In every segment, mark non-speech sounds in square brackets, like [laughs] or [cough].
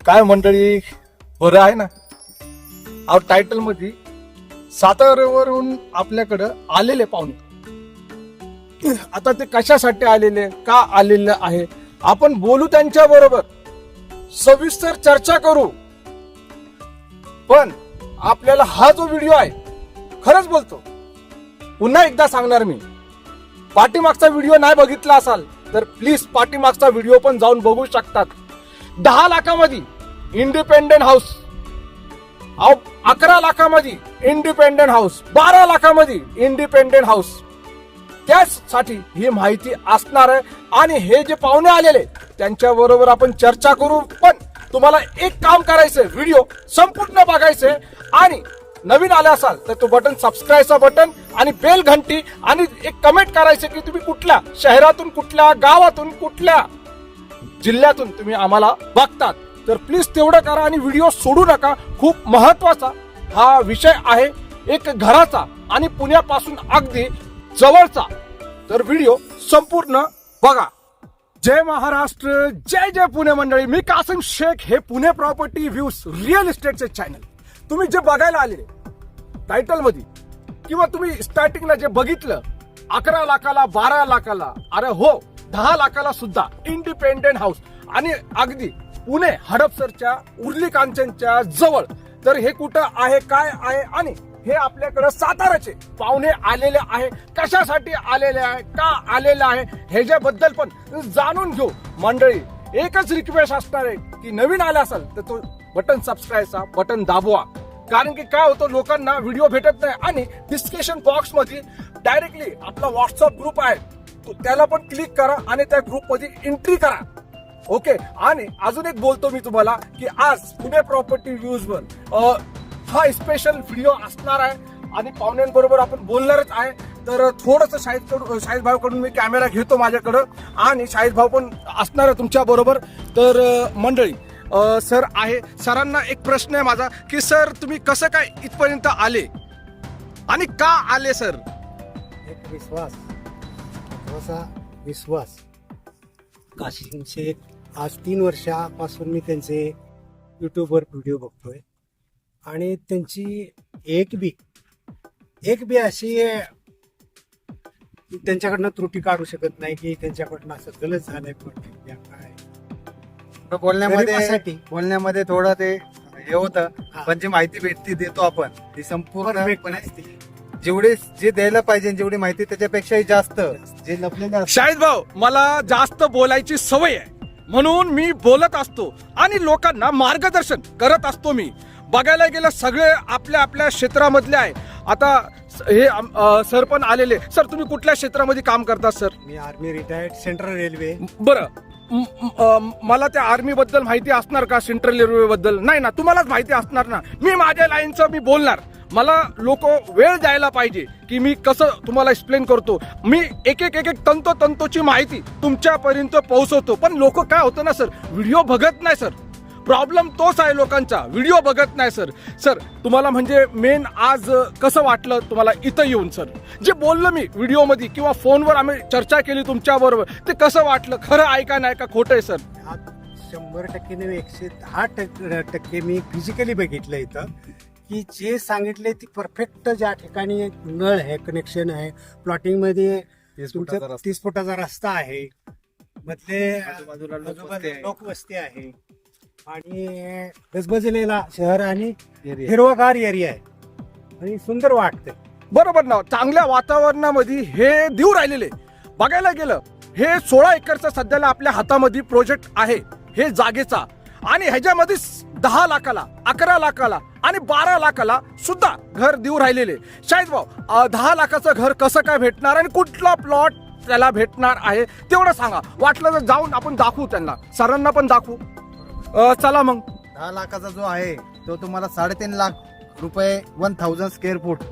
काय मंडळी बरं आहे ना? अहो टायटलमध्ये साताऱ्यावरून आपल्याकडं आलेले पाहुणे. आता ते कशासाठी आलेले का आलेले आहे? आपण बोलू त्यांच्या बरोबर. सविस्तर चर्चा करू. पण आपल्याला हा जो व्हिडिओ आहे खरंच बोलतो. पुन्हा एकदा सांगणार मी. पाठीमागचा व्हिडिओ नाही बघितला असाल तर प्लीज पाठीमागचा व्हिडिओ पण जाऊन बघू शकतात. दहा लाखामध्ये इंडिपेंडेंट हाऊस. अहो अकरा लाखामध्ये इंडिपेंडेंट हाऊस. बारा लाखामध्ये इंडिपेंडेंट हाऊस. त्याचसाठी ही माहिती असणार आहे. आणि हे जे पाहुणे आलेले त्यांच्या बरोबर आपण चर्चा करू. पण तुम्हाला एक काम करायचंय. व्हिडिओ संपूर्ण बघायचंय. आणि नवीन आले असाल तर तो बटन सबस्क्राईबचा बटन आणि बेल घंटी आणि एक कमेंट करायचं की तुम्ही कुठल्या शहरातून कुठल्या गावातून कुठल्या जिल्ह्यातून तुम्ही आम्हाला बघतात. तर प्लीज तेवढं करा आणि व्हिडिओ सोडू नका. खूप महत्त्वाचा हा विषय आहे. एक घराचा आणि पुण्यापासून अगदी जवळचा. तर व्हिडिओ संपूर्ण बघा. जय महाराष्ट्र जय जय पुणे मंडळी. मी कासिम शेख हे पुणे प्रॉपर्टी व्ह्यूज रिअल इस्टेटचे चॅनल तुम्ही जे बघायला आलेले टायटलमध्ये किंवा तुम्ही स्टार्टिंगला जे बघितलं अकरा लाखाला बारा लाखाला अरे हो दहा लाखाला सुद्धा इंडिपेंडेंट हाऊस. आणि अगदी पुणे हडपसरच्या उर्ली कांचनच्या जवळ. तर हे कुठं आहे काय आहे आणि हे आपल्याकडे साताराचे पाहुणे आलेले आहे. कशासाठी आलेले आहे का आलेले आहे ह्याच्याबद्दल पण जाणून घेऊ. मंडळी एकच रिक्वेस्ट असणार आहे की नवीन आला असाल तर तो बटन सबस्क्राईबचा बटन दाबवा. कारण की काय होतं लोकांना व्हिडिओ भेटत नाही. आणि डिस्कशन बॉक्समध्ये डायरेक्टली आपला व्हॉट्सअप ग्रुप आहे. त्याला पण क्लिक करा आणि त्या ग्रुपमध्ये एंट्री करा. ओके आणि अजून एक बोलतो मी तुम्हाला की आज पुणे प्रॉपर्टी न्यूजवर हा स्पेशल व्हिडिओ असणार आहे. आणि पाहुण्यांबरोबर आपण बोलणारच आहे. तर थोडस शाहीदकडून शाहीद भाऊ कडून मी कॅमेरा घेतो माझ्याकडं. आणि शाहीद भाऊ पण असणार आहे तुमच्या बरोबर. तर मंडळी सर आहे. सरांना एक प्रश्न आहे माझा की सर तुम्ही कसं काय इथपर्यंत आले? आणि का आले सर? एक विश्वास. महत्त्वाचा विश्वास शेख आज तीन वर्षापासून मी त्यांचे यूट्यूबवर व्हिडिओ बघतोय आणि त्यांची एक बी एक बी अशी त्यांच्याकडनं त्रुटी काढू शकत नाही की त्यांच्याकडनं असं गलत झालंय काय बोलण्यामध्ये. बोलण्यामध्ये थोडं ते हे होतं. पण जी माहिती भेटती देतो आपण ती असते. जेवढी जे द्यायला पाहिजे जेवढी माहिती त्याच्यापेक्षाही जास्त जे लपलेलं शाहिद भाऊ मला जास्त बोलायची सवय आहे. म्हणून मी बोलत असतो आणि लोकांना मार्गदर्शन करत असतो मी. बघायला गेलं सगळे आपल्या आपल्या क्षेत्रामधले आहे. आता हे अ, सर पण आलेले. सर तुम्ही कुठल्या क्षेत्रामध्ये काम करता सर? मी आर्मी रिटायर्ड सेंट्रल रेल्वे. बरं. म- म- अ, मला त्या आर्मी बद्दल माहिती असणार का सेंट्रल रेल्वे बद्दल नाही ना तुम्हालाच माहिती असणार ना. मी माझ्या लाईनचं मी बोलणार. मला लोक वेळ द्यायला पाहिजे की मी कसं तुम्हाला एक्सप्लेन करतो. मी एक एक एक एक तंतोतंतोची माहिती तुमच्यापर्यंत पोहोचवतो. पण लोक काय होतं ना सर? व्हिडिओ बघत नाही सर. प्रॉब्लेम तोच आहे लोकांचा. व्हिडिओ बघत नाही सर. सर तुम्हाला म्हणजे मेन आज कसं वाटलं तुम्हाला इथं येऊन सर? जे बोललो मी व्हिडिओमध्ये किंवा फोनवर आम्ही चर्चा केली तुमच्याबरोबर ते कसं वाटलं? खरं आहे का नाही का खोटं आहे सर? शंभर टक्के नव्हे एकशे दहा टक्के मी फिजिकली बघितलं इथं. की जे सांगितले ती परफेक्ट ज्या ठिकाणी नळ आहे कनेक्शन आहे. प्लॉटिंगमध्ये तीस फुटाचा तुमचं रस्ता. तीस फुटाचा रस्ता आहे. मधले लोकवस्ती आहे. लोकवस्ती आहे. आणि गजबजलेला शहर आणि. हिरवागार एरिया आहे. आणि सुंदर वाटते बरोबर ना चांगल्या वातावरणामध्ये हे देऊ राहिलेले. बघायला गेलं हे सोळा एकरचा सध्याला आपल्या हातामध्ये प्रोजेक्ट आहे. हे जागेचा. आणि ह्याच्यामध्ये दहा लाखाला अकरा लाखाला आणि बारा लाखाला सुद्धा घर देऊ राहिलेले. शाहिद भाऊ दहा लाखाचं घर कसं काय भेटणार आणि कुठला प्लॉट त्याला भेटणार आहे तेवढं सांगा. वाटलं तर जाऊन आपण दाखवू त्यांना. सरांना पण दाखवू. चला मग. दहा लाखाचा जो आहे तो तुम्हाला साडेतीन लाख रुपये वन थाउजंड स्क्वेअर फूट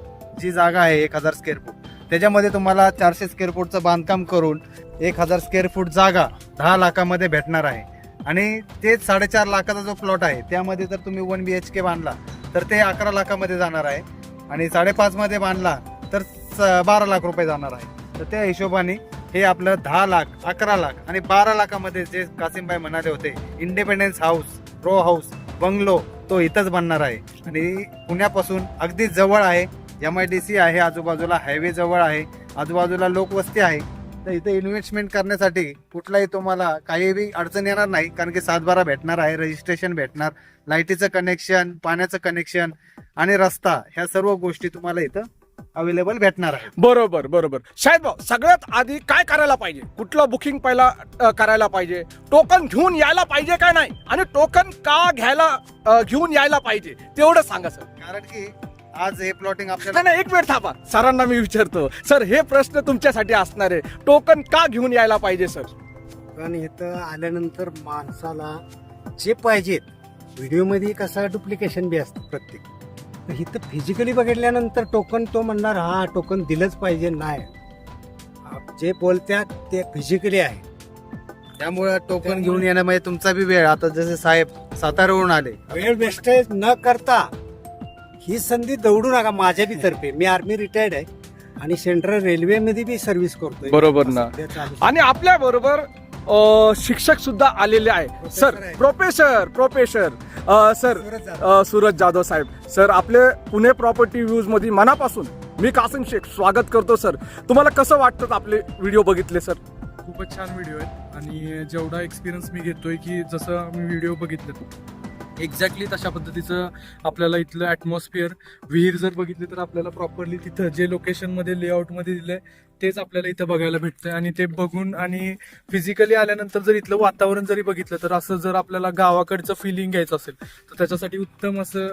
जी जागा आहे एक हजार स्क्वेअर फूट त्याच्यामध्ये तुम्हाला चारशे स्क्वेअर फूटचं बांधकाम करून एक हजार स्क्वेअर फूट जागा दहा लाखामध्ये भेटणार आहे. आणि तेच साडेचार लाखाचा जो प्लॉट आहे त्यामध्ये जर तुम्ही वन बी एच के बांधला तर ते अकरा लाखामध्ये जाणार आहे. आणि साडेपाचमध्ये बांधला तर स- बारा लाख रुपये जाणार आहे. तर त्या हिशोबाने हे आपलं दहा लाख अकरा लाख आणि बारा लाखामध्ये जे कासिमबाई म्हणाले होते independence house row house bungalow तो इथंच बनणार आहे. आणि पुण्यापासून अगदी जवळ आहे. एम आय डी सी आहे आजूबाजूला हायवे जवळ आहे आजूबाजूला लोकवस्ती आहे. तर इथे इन्व्हेस्टमेंट करण्यासाठी कुठलाही तुम्हाला काहीही अडचण येणार नाही कारण की सातबारा भेटणार आहे रजिस्ट्रेशन भेटणार लाईटीचं कनेक्शन पाण्याचं कनेक्शन आणि रस्ता ह्या सर्व गोष्टी तुम्हाला इथं अवेलेबल भेटणार आहे बरोबर बरोबर. भाऊ सगळ्यात आधी काय करायला पाहिजे? कुठलं बुकिंग पहिला अ, करायला पाहिजे? टोकन घेऊन यायला पाहिजे का नाही? आणि टोकन का घ्यायला अ, घेऊन यायला पाहिजे? तेवढं सांगा सर. कारण की आज हे प्लॉटिंग नाही आपल्याला नाही एक मिनिट थांबा. सरांना मी विचारतो. सर हे प्रश्न तुमच्यासाठी असणार आहे. टोकन का घेऊन यायला पाहिजे सर? पण इथं आल्यानंतर माणसाला जे पाहिजेत व्हिडिओमध्ये कसं डुप्लिकेशन बी असतं प्रत्येक. तर इथं फिजिकली बघितल्यानंतर टोकन तो म्हणणार हा टोकन दिलंच पाहिजे. नाही. आप जे बोलतात ते फिजिकली आहे. त्यामुळे टोकन घेऊन येण्यामध्ये तुमचा बी वेळ. आता जसे साहेब साताऱ्यावरून आले. वेळ वेस्टेज न करता ही संधी दौडू नका माझ्या बी तर्फे मी आर्मी रिटायर्ड आहे आणि सेंट्रल रेल्वेमध्ये बी सर्व्हिस करतोय बरोबर ना. सध्या चालू. आणि आपल्या बरोबर शिक्षक सुद्धा आलेले आहे सर Professor आहे. प्रोफेसर प्रोफेसर अ, सर सूरज जाधव. अ, सूरज जाधव साहेब सर आपले पुणे प्रॉपर्टी व्ह्यूजमध्ये मनापासून मी कासिम शेख स्वागत करतो सर तुम्हाला कसं वाटतं आपले व्हिडिओ बघितले सर खूपच छान व्हिडिओ आहेत आणि जेवढा एक्सपिरियन्स मी घेतोय की जसं मी व्हिडिओ बघितले एक्झॅक्टली तशा पद्धतीचं आपल्याला इथलं ॲटमॉस्फिअर विहीर जर बघितली तर आपल्याला प्रॉपरली तिथं जे लोकेशनमध्ये लेआउटमध्ये आहे तेच आपल्याला इथं बघायला भेटतं आणि ते बघून आणि फिजिकली आल्यानंतर जर इथलं वातावरण जरी बघितलं तर असं जर आपल्याला गावाकडचं फिलिंग घ्यायचं असेल तर त्याच्यासाठी उत्तम असं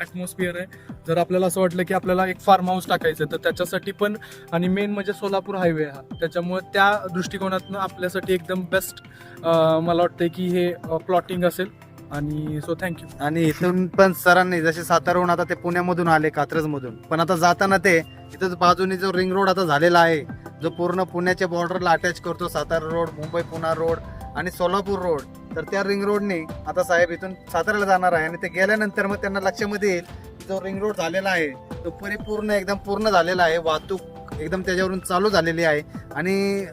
ॲटमॉस्फिअर आहे. जर आपल्याला असं वाटलं की आपल्याला एक फार्म हाऊस टाकायचं आहे, तर त्याच्यासाठी पण आणि मेन म्हणजे सोलापूर हायवे हा. त्याच्यामुळे त्या दृष्टिकोनातनं आपल्यासाठी एकदम बेस्ट मला वाटतं की हे प्लॉटिंग असेल. आणि सो थँक्यू आणि इथून पण सरांनी जसे साताराहून आता ते पुण्यामधून आले कात्रज मधून पण आता जाताना ते इथं बाजूने जो रिंग रोड आता झालेला आहे जो पूर्ण पुण्याच्या बॉर्डरला अटॅच करतो सातारा रोड मुंबई पुणा रोड आणि सोलापूर रोड तर त्या रिंग रोडने आता साहेब इथून साताऱ्याला जाणार आहे आणि ते गेल्यानंतर मग त्यांना लक्षामध्ये येईल जो रिंग रोड झालेला आहे तो परिपूर्ण एकदम पूर्ण झालेला आहे वाहतूक एकदम त्याच्यावरून चालू झालेली आहे. आणि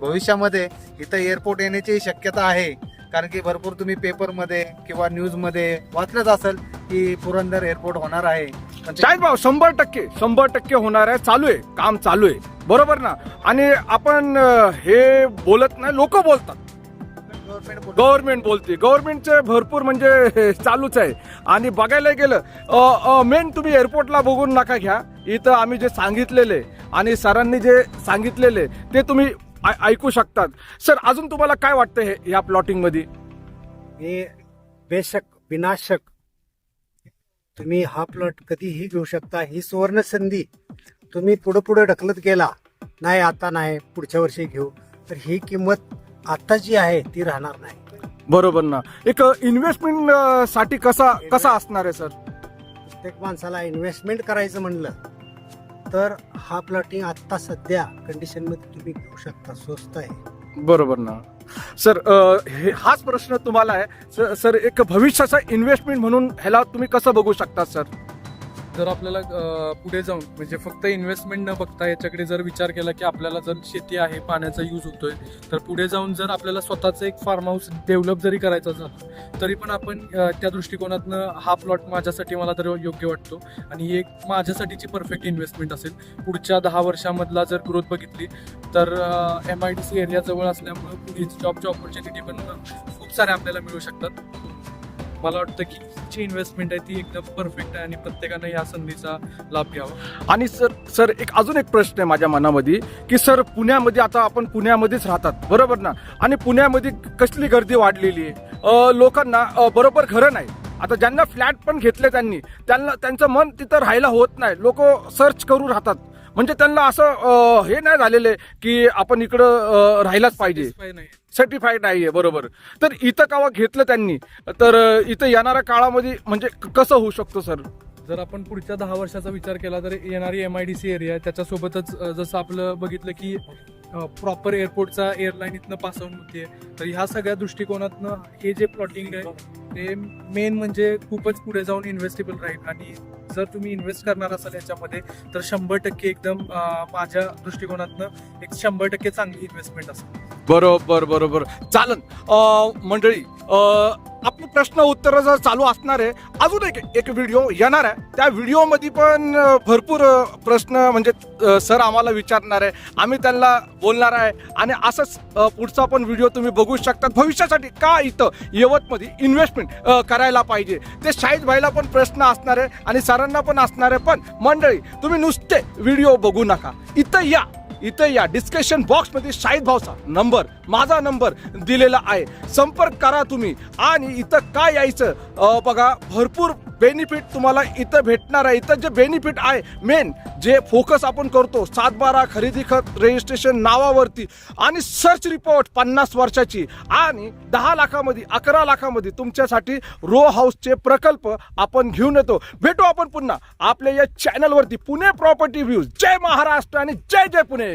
भविष्यामध्ये इथं एअरपोर्ट येण्याची शक्यता आहे. कारण की भरपूर तुम्ही पेपरमध्ये किंवा न्यूजमध्ये वाचलंच असेल की पुरंदर एअरपोर्ट होणार आहे. भाऊ शंभर टक्के शंभर टक्के होणार आहे चालू आहे काम चालू आहे. बरोबर ना? आणि आपण अ, हे बोलत नाही लोक बोलतात. गव्हर्नमेंट बोलतं. गव्हर्नमेंट बोलते. गव्हर्नमेंटचे भरपूर म्हणजे [laughs] चालूच आहे. आणि बघायला गेलं मेन तुम्ही एअरपोर्टला बघून नका घ्या. इथं आम्ही जे सांगितलेले आणि सरांनी जे सांगितलेले ते तुम्ही ऐकू शकतात. सर अजून तुम्हाला काय वाटतं हे या प्लॉटिंगमध्ये? हे बेशक विनाशक. तुम्ही हा प्लॉट कधीही घेऊ शकता. ही सुवर्ण संधी तुम्ही पुढे पुढे ढकलत गेला. नाही आता नाही पुढच्या वर्षी घेऊ. तर ही किंमत आता जी आहे ती राहणार नाही. बरोबर ना. एक इन्व्हेस्टमेंटसाठी कसा कसा असणार आहे सर? प्रत्येक माणसाला इन्व्हेस्टमेंट करायचं म्हणलं तर हा प्लॉटिंग आत्ता सध्या कंडिशनमध्ये तुम्ही घेऊ शकता स्वस्त आहे. बरोबर ना. सर अ, हे हाच प्रश्न तुम्हाला आहे. सर- सर एक भविष्याचा इन्व्हेस्टमेंट म्हणून ह्याला तुम्ही कसं बघू शकता सर? जर आपल्याला पुढे जाऊन म्हणजे फक्त इन्व्हेस्टमेंट न बघता याच्याकडे जर विचार केला की आपल्याला जर शेती आहे पाण्याचा यूज होतोय तर पुढे जाऊन जर आपल्याला स्वतःचं एक फार्म हाऊस डेव्हलप जरी करायचं झालं तरी पण आपण त्या दृष्टिकोनातनं हा प्लॉट माझ्यासाठी मला तर योग्य वाटतो. आणि ही एक माझ्यासाठीची परफेक्ट इन्व्हेस्टमेंट असेल. पुढच्या दहा वर्षामधला जर ग्रोथ बघितली तर एम आय डी सी एरियाजवळ असल्यामुळं पुढे जॉबची ऑपॉर्च्युनिटी पण खूप साऱ्या आपल्याला मिळू शकतात. मला वाटतं की जी इन्व्हेस्टमेंट आहे ती एकदम परफेक्ट आहे आणि प्रत्येकानं या संधीचा लाभ घ्यावा. आणि सर सर एक अजून एक प्रश्न आहे माझ्या मनामध्ये की सर पुण्यामध्ये आता आपण पुण्यामध्येच राहतात बरोबर ना? आणि पुण्यामध्ये कसली गर्दी वाढलेली आहे? लोकांना बरोबर घरं नाही. आता ज्यांना फ्लॅट पण घेतले त्यांनी त्यांना त्यांचं मन तिथं राहायला होत नाही. लोक सर्च करू राहतात. म्हणजे त्यांना असं हे नाही झालेलं आहे की आपण इकडं अ, राहायलाच पाहिजे. Satisfy नाही. सर्टिफाईड नाहीये बरोबर. तर इथं कावा घेतलं त्यांनी तर इथं येणाऱ्या काळामध्ये म्हणजे कसं होऊ शकतो सर? जर आपण पुढच्या दहा वर्षाचा विचार केला तर येणारी M I D C area आहे. त्याच्यासोबतच जसं आपलं बघितलं की प्रॉपर एअरपोर्टचा एअरलाईन इथनं पास ऑन होते. तर ह्या सगळ्या दृष्टिकोनातनं हे जे प्लॉटिंग आहे ते मेन म्हणजे खूपच पुढे जाऊन इन्व्हेस्टेबल राहील. आणि जर तुम्ही इन्व्हेस्ट करणार असाल याच्यामध्ये तर शंभर टक्के एकदम माझ्या दृष्टिकोनातनं एक शंभर टक्के चांगली इन्व्हेस्टमेंट असेल. बरोबर बरोबर. चालन मंडळी आपले प्रश्न उत्तर जर चालू असणार आहे अजून एक एक व्हिडिओ येणार आहे. त्या व्हिडिओमध्ये पण भरपूर प्रश्न म्हणजे सर आम्हाला विचारणार आहे. आम्ही त्यांना बोलणार आहे. आणि असंच पुढचा पण व्हिडिओ तुम्ही बघू शकता. भविष्यासाठी का इथं यवतमध्ये इन्व्हेस्टमेंट करायला पाहिजे? ते शाहीद भाईला पण प्रश्न असणार आहे आणि सरांना पण असणार आहे. पण मंडळी तुम्ही नुसते व्हिडिओ बघू नका. इथं या. इथं या डिस्कशन बॉक्समध्ये शाहीद भाऊचा नंबर माझा नंबर दिलेला आहे. संपर्क करा तुम्ही. आणि इथं काय यायचं? बघा भरपूर बेनिफिट तुम्हाला इथं भेटणार आहे. इथं जे बेनिफिट आहे मेन जे फोकस आपण करतो सातबारा खरेदी खत रजिस्ट्रेशन नावावरती आणि सर्च रिपोर्ट पन्नास वर्षाची आणि दहा लाखामध्ये अकरा लाखामध्ये तुमच्यासाठी रो हाऊसचे प्रकल्प आपण घेऊन येतो. भेटू आपण पुन्हा आपल्या या चॅनलवरती पुणे प्रॉपर्टी व्ह्यूज जय महाराष्ट्र आणि जय जय पुणे.